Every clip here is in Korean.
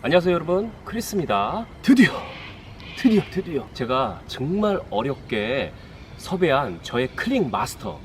안녕하세요 여러분. 크리스입니다. 드디어 드디어 드디어. 제가 정말 어렵게 섭외한 저의 클링 마스터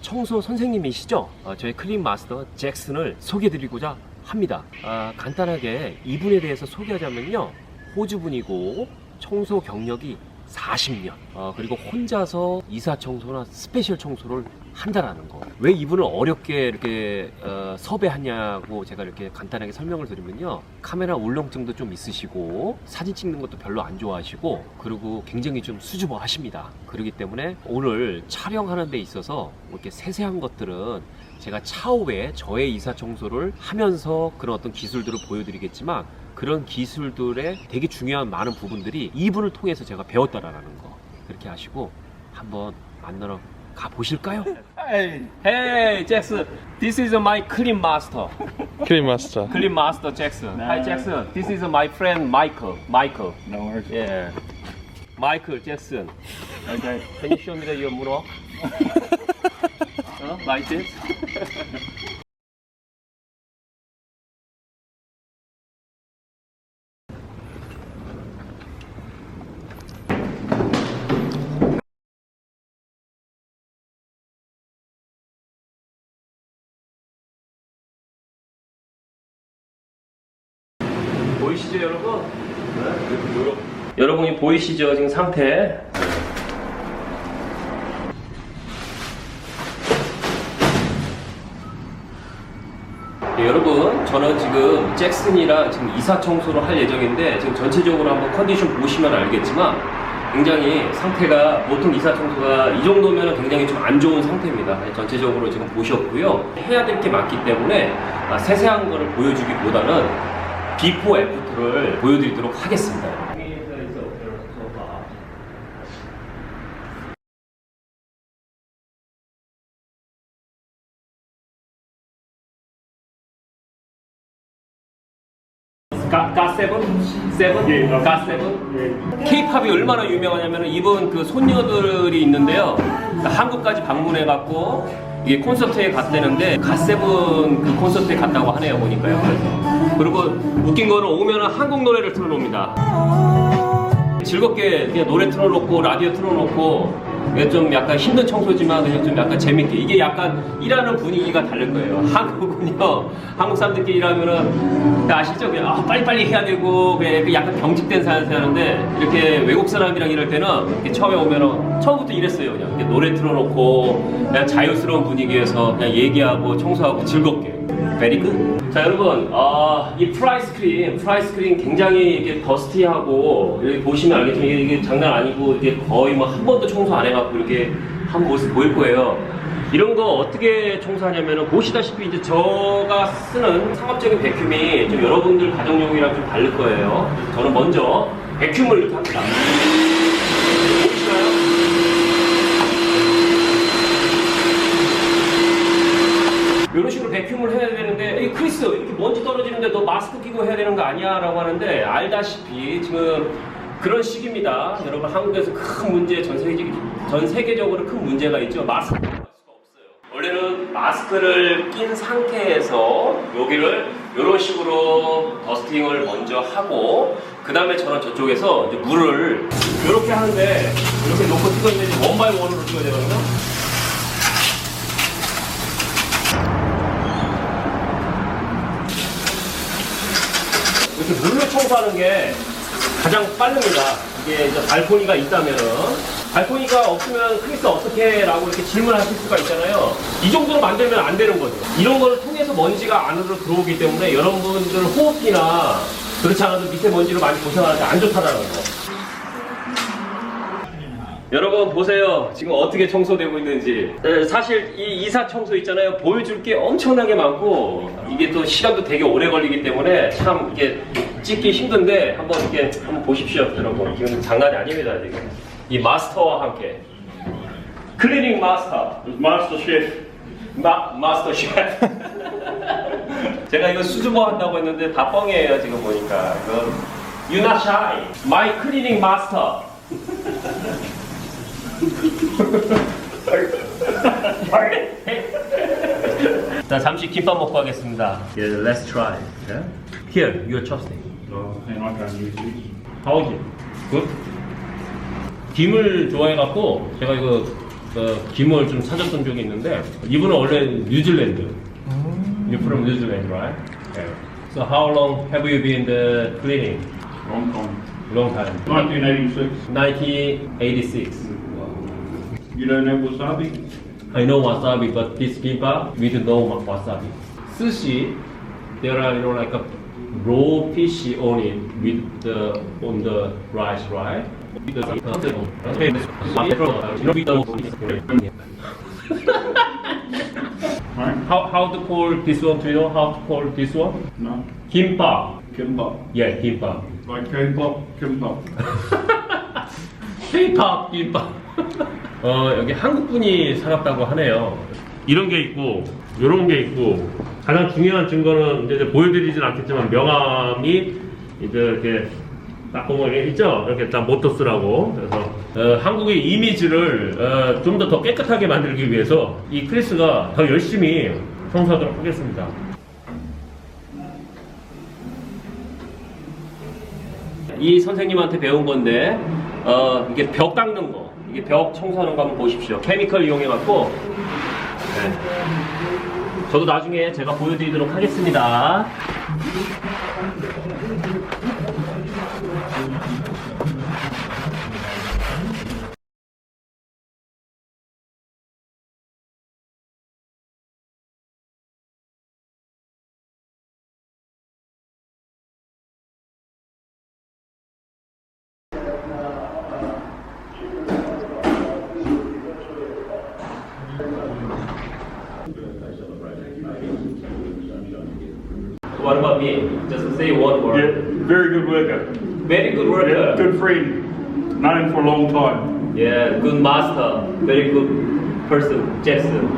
청소 선생님이시죠? 어, 저의 클링 마스터 잭슨을 소개해드리고자 합니다. 아, 간단하게 이분에 대해서 소개하자면요. 호주분이고 청소 경력이 40년. 어, 그리고 혼자서 이사 청소나 스페셜 청소를 한다라는 거. 왜 이분을 어렵게 이렇게 어, 섭외하냐고 제가 이렇게 간단하게 설명을 드리면요. 카메라 울렁증도 좀 있으시고 사진 찍는 것도 별로 안 좋아하시고 그리고 굉장히 좀 수줍어 하십니다. 그렇기 때문에 오늘 촬영하는 데 있어서 뭐 이렇게 세세한 것들은 제가 차후에 저의 이사 청소를 하면서 그런 어떤 기술들을 보여드리겠지만 그런 기술들의 되게 중요한 많은 부분들이 이분을 통해서 제가 배웠다라는 거 그렇게 하시고 한번 만나러 가 보실까요? Hey, Hey Jackson, this is my clean master. Clean master. Clean master Jackson. Hi. Jackson, this is my friend Michael. Michael. no worries. Yeah. Michael Jackson. Okay. Can you show me the your moonwalk? uh, like this? 보이시죠 여러분? 여러분이 보이시죠 지금 상태? 네, 여러분 저는 지금 잭슨이랑 지금 이사 청소를 할 예정인데 지금 전체적으로 한번 컨디션 보시면 알겠지만 굉장히 상태가 보통 이사 청소가 이 정도면 굉장히 좀 안 좋은 상태입니다. 전체적으로 지금 보셨고요. 해야 될 게 많기 때문에 아, 세세한 거를 보여주기보다는 비포 애프터를 보여드리도록 하겠습니다. 가, 가 세븐? 세븐? 예, 가세븐? 케이팝이 얼마나 유명하냐면 이번 그 손녀들이 있는데요. 한국까지 방문해갖고 이게 콘서트에 갔다는데 갓세븐 그 콘서트에 갔다고 하네요 보니까요. 그래서 그리고 웃긴 거는 오면은 한국 노래를 틀어놓습니다. 즐겁게 그냥 노래 틀어놓고 라디오 틀어놓고 좀 약간 힘든 청소지만 좀 약간 재밌게 이게 약간 일하는 분위기가 다른 거예요. 한국은요 한국 사람들끼리 일하면은 아시죠? 그냥 아, 빨리빨리 해야 되고 그냥 그 약간 경직된 삶을 사는데 이렇게 외국 사람이랑 일할 때는 처음에 오면은 처음부터 이랬어요. 그냥 노래 틀어놓고 그냥 자유스러운 분위기에서 그냥 얘기하고 청소하고 즐겁게. 베리 굿. 자 여러분, 아, 이 프라이 스크림, 프라이 스크림 굉장히 이게 더스티하고 여기 보시면 알겠지만 이게, 이게 장난 아니고 이게 거의 뭐 한 번도 청소 안 해갖고 이렇게 한 모습 보일 거예요. 이런 거 어떻게 청소하냐면은 보시다시피 이제 저가 쓰는 상업적인 백큐이 좀 여러분들 가정용이랑 좀 다를 거예요. 저는 먼저 백큐을 이렇게 합니다. 보이시나요? 이런 식으로 백큐을 해야 되는데 이 크리스 이렇게 먼지 떨어지는데 너 마스크 끼고 해야 되는 거 아니야? 라고 하는데 알다시피 지금 그런 시기입니다. 여러분 한국에서 큰 문제 전, 세계, 전 세계적으로 큰 문제가 있죠. 마스크 할 수가 없어요. 원래는 마스크를 낀 상태에서 여기를 이런 식으로 더스팅을 먼저 하고 그 다음에 저는 저쪽에서 물을 이렇게 하는데 이렇게 놓고 되지 원바이 원으로 찍어야 되거든요 이렇게 물로 청소하는 게 가장 빠릅니다. 이게 이제 발코니가 있다면은 발코니가 없으면 크리스 어떻게 라고 이렇게 질문하실 수가 있잖아요. 이 정도로 만들면 안 되는 거죠. 이런 거를 통해서 먼지가 안으로 들어오기 때문에 여러분들 호흡기나 그렇지 않아도 미세먼지로 많이 고생하는데 안 좋다라는 거. 여러분 보세요 지금 어떻게 청소되고 있는지 에, 사실 이 이사 청소 있잖아요 보여줄 게 엄청나게 많고 이게 또 시간도 되게 오래 걸리기 때문에 참 이게 찍기 힘든데 한번 이렇게 한번 보십시오 여러분 지금 장난이 아닙니다 지금 이 마스터와 함께 클리닝 마스터 Master Chef. 마, 마스터 셰프 제가 이거 수줍어 한다고 했는데 다 뻥이에요 지금 보니까 이건 not shy My cleaning master 자 잠시 김밥 먹고 하겠습니다. Yeah, let's try. Yeah? Here, your chopstick. Oh, can't use these. How is it? Good? 김을 좋아해갖고 제가 이거 어, 김을 좀 찾았던 적이 있는데 이분은 원래 뉴질랜드. You're from New Zealand, right? Yeah. So how long have you been the cleaning? Long time. Long time. 1986. 1986. You don't have wasabi? I know wasabi, but this kimbap we don't know wasabi. Sushi, there are you know like a raw fish on it with the on the rice, right? Right? How how to call this one? Do you know how to call this one? No. Kimbap. Kimbap. Yeah, kimbap. Like K-pop, kimbap. K-pop 김밥. 어 여기 한국 분이 살았다고 하네요. 이런 게 있고 이런 게 있고 가장 중요한 증거는 이제 보여드리진 않겠지만 명함이 이제 이렇게 딱 보면 있죠. 이렇게 딱 모토스라고 그래서 어, 한국의 이미지를 어, 좀더 더 깨끗하게 만들기 위해서 이 크리스가 더 열심히 청소하도록 하겠습니다. 이 선생님한테 배운 건데 어, 이게 벽 닦는 거 이게 벽 청소하는 거 한번 보십시오 케미컬 이용해 갖고 네. 저도 나중에 제가 보여드리도록 하겠습니다 me? Just say one Yeah, word very good worker. Very good Yeah, worker good friend. Known him for a long time. Yeah, good master. Very good person, Jackson.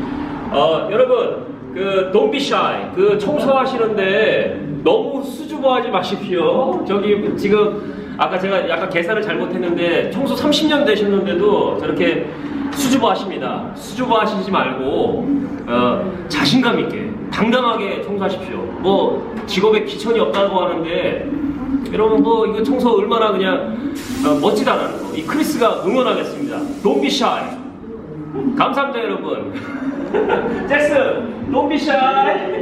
어, 여러분, 그 don't be shy. 그 청소하시는데 너무 수줍어하지 마십시오. 저기 지금 아까 제가 약간 계산을 잘못했는데 청소 30년 되셨는데도 저렇게 수줍어하십니다. 수줍어하시지 말고 어, 자신감 있게 당당하게 청소하십시오. 뭐 직업에 귀천이 없다고 하는데 여러분 뭐 이거 청소 얼마나 그냥 어, 멋지다는 거. 이 크리스가 응원하겠습니다. Don't be shy. 감사합니다 여러분. 잭슨, Don't be shy.